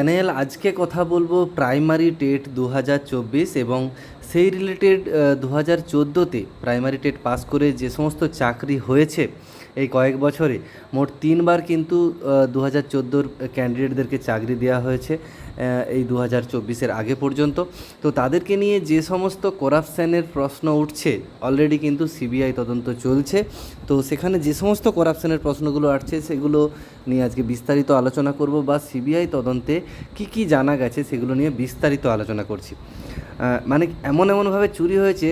Panel আজকে কথা বলব প্রাইমারি টেট দু হাজার চব্বিশ এবং সেই রিলেটেড দু হাজার চোদ্দোতে প্রাইমারি টেট পাস করে যে সমস্ত চাকরি হয়েছে এই কয়েক বছরে, মোট তিনবার কিন্তু দু হাজার চোদ্দোর ক্যান্ডিডেটদেরকে চাকরি দেওয়া হয়েছে। এই দু হাজার চব্বিশের আগে পর্যন্ত। তো তাদেরকে নিয়ে যে সমস্ত করাপশানের প্রশ্ন উঠছে অলরেডি কিন্তু সিবিআই তদন্ত চলছে। তো সেখানে যে সমস্ত করাপশানের প্রশ্নগুলো আসছে, সেগুলো নিয়ে আজকে বিস্তারিত আলোচনা করব বা সিবিআই তদন্তে কি কি জানা গেছে সেগুলো নিয়ে বিস্তারিত আলোচনা করছি। মানে এমন এমনভাবে চুরি হয়েছে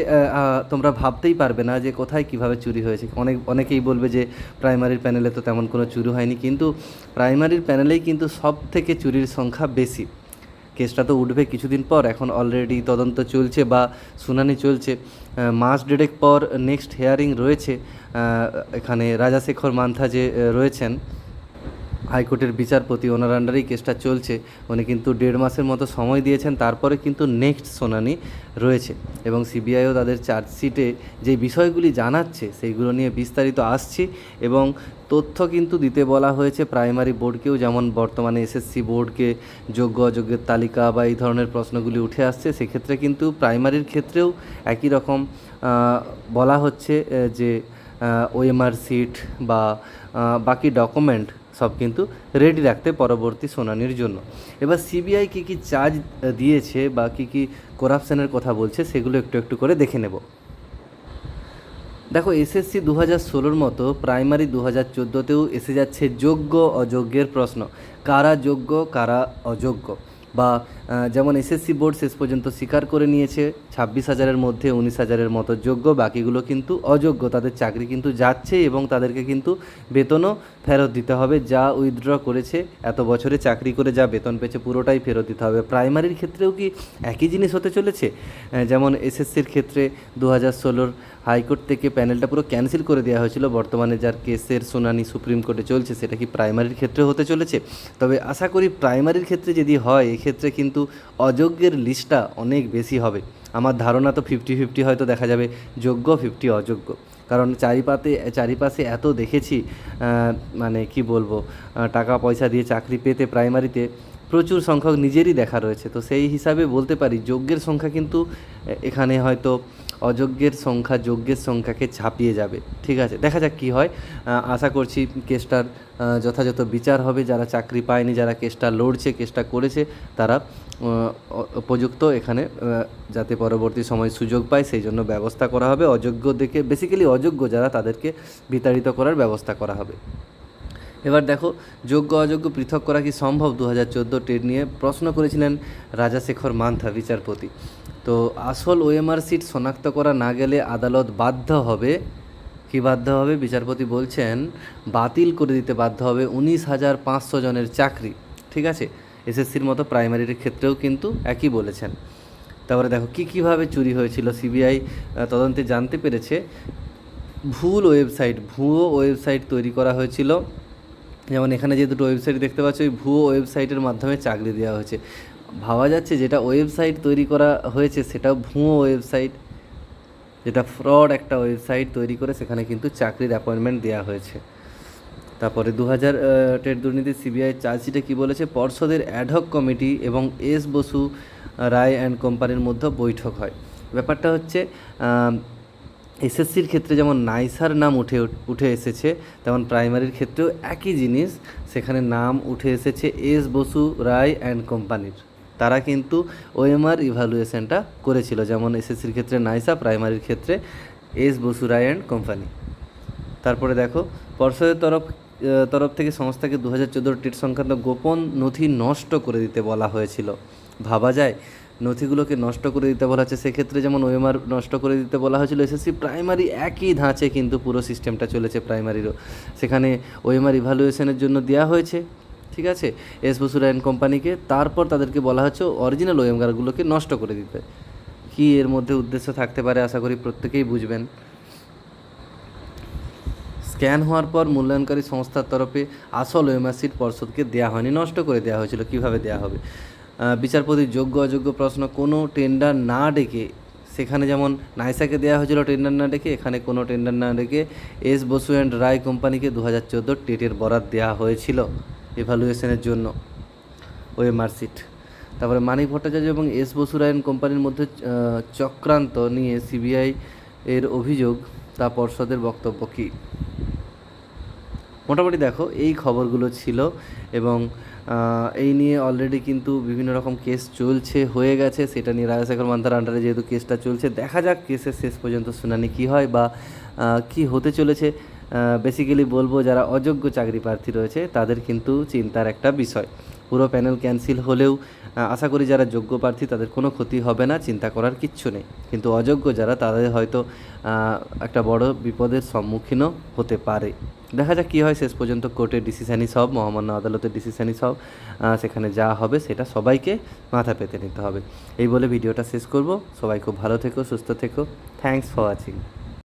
তোমরা ভাবতেই পারবে না যে কোথায় কীভাবে চুরি হয়েছে। অনেক, অনেকেই বলবে যে প্রাইমারির প্যানেলে তো তেমন কোনো চুরি হয়নি, কিন্তু প্রাইমারির প্যানেলেই কিন্তু সব থেকে চুরির সংখ্যা বেশি। কেসটা তো উঠবে কিছুদিন পর, এখন অলরেডি তদন্ত চলছে বা শুনানি চলছে। মাস ডেড়েক পর নেক্সট হেয়ারিং রয়েছে। এখানে রাজাশেখর মান্থা যে রয়েছেন হাইকোর্টের বিচারপতি ওনার আন্ডারেই কেসটা চলছে। উনি কিন্তু দেড় মাসের মতো সময় দিয়েছেন, তারপরে কিন্তু নেক্সট শুনানি রয়েছে এবং সিবিআইও তাদের চার্জশিটে যে বিষয়গুলি জানাচ্ছে সেইগুলো নিয়ে বিস্তারিত আসছি এবং তথ্য কিন্তু দিতে বলা হয়েছে প্রাইমারি বোর্ডকেও, যেমন বর্তমানে এসএসসি বোর্ডকে যোগ্য অযোগ্যের তালিকা বা এই ধরনের প্রশ্নগুলি উঠে আসছে। সেক্ষেত্রে কিন্তু প্রাইমারির ক্ষেত্রেও একই রকম বলা হচ্ছে যে ওএমআর সিট বা বাকি ডকুমেন্ট সব কিন্তু রেডি রাখতে পরবর্তী শুনানির জন্য। এবার সিবিআই কী কী চার্জ দিয়েছে বা কী কী করাপশানের কথা বলছে সেগুলো একটু একটু করে দেখে নেব। দেখো এসএসসি দু হাজার ষোলোর মতো প্রাইমারি দু হাজার চোদ্দোতেও এসে যাচ্ছে যোগ্য অযোগ্যের প্রশ্ন। কারা যোগ্য, কারা অযোগ্য? বা যেমন এসএসসি বোর্ড শেষ পর্যন্ত স্বীকার করে নিয়েছে, ছাব্বিশ হাজারের মধ্যে উনিশ হাজারের মতো যোগ্য, বাকিগুলো কিন্তু অযোগ্য। তাদের চাকরি কিন্তু যাচ্ছে এবং তাদেরকে কিন্তু বেতনও ফেরত দিতে হবে। যা উইথড্র করেছে, এত বছরে চাকরি করে যা বেতন পেয়েছে পুরোটাই ফেরত দিতে হবে। প্রাইমারির ক্ষেত্রেও কি একই জিনিস হতে চলেছে? যেমন এসএসসির ক্ষেত্রে দু হাজার ষোলোর হাইকোর্ট থেকে প্যানেলটা পুরো ক্যান্সেল করে দেওয়া হয়েছিল। বর্তমানে যার কেসের শুনানি সুপ্রিম কোর্টে চলছে, সেটা কি প্রাইমারির ক্ষেত্রে হতে চলেছে? তবে আশা করি প্রাইমারির ক্ষেত্রে যদি হয়, এক্ষেত্রে কিন্তু অযোগ্যের লিস্টটা অনেক বেশি হবে। আমার ধারণা তো ফিফটি ফিফটি হয়তো দেখা যাবে, যোগ্য ফিফটি অযোগ্য। কারণ চারিপাতে, চারিপাশে এত দেখেছি মানে কি বলব টাকা পয়সা দিয়ে চাকরি পেতে প্রাইমারিতে প্রচুর সংখ্যক নিজেরই দেখা রয়েছে। তো সেই হিসাবে বলতে পারি যোগ্যের সংখ্যা কিন্তু এখানে হয়তো অযোগ্যের সংখ্যা যোগ্যের সংখ্যাকে ছাপিয়ে যাবে। ঠিক আছে? দেখা যাক কী হয়। আশা করছি কেসটার যথাযথ বিচার হবে। যারা চাকরি পায়নি, যারা কেসটা লড়ছে, কেসটা করেছে, তারা উপযুক্ত এখানে যাতে পরবর্তী সময় সুযোগ পায়, সেই জন্য ব্যবস্থা করা হবে। অযোগ্য দেখে বেসিক্যালি অযোগ্য যারা, তাদেরকে বিতাড়িত করার ব্যবস্থা করা হবে। এবার দেখো যোগ্য অযোগ্য পৃথক করা কি সম্ভব? দু হাজার চোদ্দ টেট নিয়ে প্রশ্ন করেছিলেন রাজাশেখর মান্থা, বিচারপতি। তো আসল ওএমআর সিট শনাক্ত করা না গেলে আদালত বাধ্য হবে। কি বাধ্য হবে? বিচারপতি বলছেন, বাতিল করে দিতে বাধ্য হবে উনিশ হাজার পাঁচশো জনের চাকরি। ঠিক আছে? এসএসসির মতো প্রাইমারির ক্ষেত্রেও কিন্তু একই বলেছেন। তারপরে দেখো, কী কীভাবে চুরি হয়েছিল? সিবিআই তদন্তে জানতে পেরেছে, ভুল ওয়েবসাইট, ভুয়ো ওয়েবসাইট তৈরি করা হয়েছিল। যেমন এখানে যে দুটো ওয়েবসাইট দেখতে পাচ্ছ, ওই ভুয়ো ওয়েবসাইটের মাধ্যমে চাকরি দেওয়া হয়েছে। ভাবা যাচ্ছে যেটা ওয়েবসাইট তৈরি করা হয়েছে, সেটাও ভুয়ো ওয়েবসাইট যেটা ফ্রড একটা ওয়েবসাইট তৈরি করে, সেখানে কিন্তু চাকরির অ্যাপয়েন্টমেন্ট দেওয়া হয়েছে। তারপরে দু হাজার টেট দুর্নীতি সিবিআই চার্জশিটে কী বলেছে? পর্ষদের অ্যাডহক কমিটি এবং এস বসু রায় অ্যান্ড কোম্পানির মধ্যে বৈঠক হয়। ব্যাপারটা হচ্ছে এসএসসির ক্ষেত্রে যেমন নাইসার নাম উঠে উঠে এসেছে, তেমন প্রাইমারির ক্ষেত্রেও একই জিনিস, সেখানে নাম উঠে এসেছে এস বসু, রায় অ্যান্ড কোম্পানির তারা কিন্তু ওএমআর ইভ্যালুয়েশনটা করেছিল, যেমন এসএসসির ক্ষেত্রে নাইসা, প্রাইমারির ক্ষেত্রে S Basu Roy and company. তারপরে দেখো, পর্ষদের তরফ তরফ থেকে সংস্থাকে দু হাজার চোদ্দোর টিট সংক্রান্ত গোপন নথি নষ্ট করে দিতে বলা হয়েছিল। ভাবা যায়, নথিগুলোকে নষ্ট করে দিতে বলা হচ্ছে। সেক্ষেত্রে যেমন ওএমআর নষ্ট করে দিতে বলা হয়েছিল এসএসসি প্রাইমারি একই ধাঁচে কিন্তু পুরো সিস্টেমটা চলেছে প্রাইমারিরও। সেখানে ওএমআর ইভ্যালুয়েশনের জন্য দেওয়া হয়েছে। ঠিক আছে? এস বসুরায়ন কোম্পানিকে। তারপর তাদেরকে বলা হচ্ছে অরিজিনাল ওএমআরগুলোকে নষ্ট করে দিতে কি এর মধ্যে উদ্দেশ্য থাকতে পারে আশা করি প্রত্যেকেই বুঝবেন। স্ক্যান হওয়ার পর মূল্যায়নকারী সংস্থার তরফে আসল ওএমআর পর্ষদকে দেওয়া হয়নি নষ্ট করে দেওয়া হয়েছিল। কীভাবে দেওয়া হবে? আহ, বিচারপতির যোগ্য অযোগ্য প্রশ্ন কোনো টেন্ডার না ডেকে সেখানে যেমন নাইসাকে দেওয়া হয়েছিল টেন্ডার না ডেকে এখানে কোনো টেন্ডার না ডেকে এস বসু অ্যান্ড রায় কোম্পানিকে দু হাজার চোদ্দোর টেটের বরাদ দেওয়া হয়েছিল। এভালুয়েশনের জন্য ওএমআর সিট তারপরে মানিক ভট্টাচার্য এবং এস বসুরায়ন কোম্পানির মধ্যে চক্রান্ত নিয়ে সিবিআই এর অভিযোগ, তা পর্ষদের বক্তব্য কী? মোটামুটি দেখো, এই খবরগুলো ছিল এবং এই নিয়ে অলরেডি কিন্তু বিভিন্ন রকম কেস চলছে, হয়ে গেছে, সেটা নিয়ে রাজাশেখর মান্তার আন্ডারে যেহেতু কেসটা চলছে, দেখা যাক কেসের শেষ পর্যন্ত শুনানি কী হয় বা কী হতে চলেছে। বেসিক্যালি বলব যারা অযোগ্য চাকরি প্রার্থী রয়েছে, তাদের কিন্তু চিন্তার একটা বিষয়। পুরো প্যানেল ক্যান্সেল হলেও আশা করি যারা যোগ্য প্রার্থী, তাদের কোনো ক্ষতি হবে না, চিন্তা করার কিচ্ছু নেই। কিন্তু অযোগ্য যারা, তাদের হয়তো একটা বড় বিপদের সম্মুখীনও হতে পারে। দেখা যাক কী হয়, শেষ পর্যন্ত কোর্টের ডিসিশানই সব, মহামান্য আদালতের ডিসিশানই সব সেখানে যা হবে, সেটা সবাইকে মাথা পেতে নিতে হবে। এই বলে ভিডিওটা শেষ করব। সবাই খুব ভালো থেকো, সুস্থ থেকো। Thanks for watching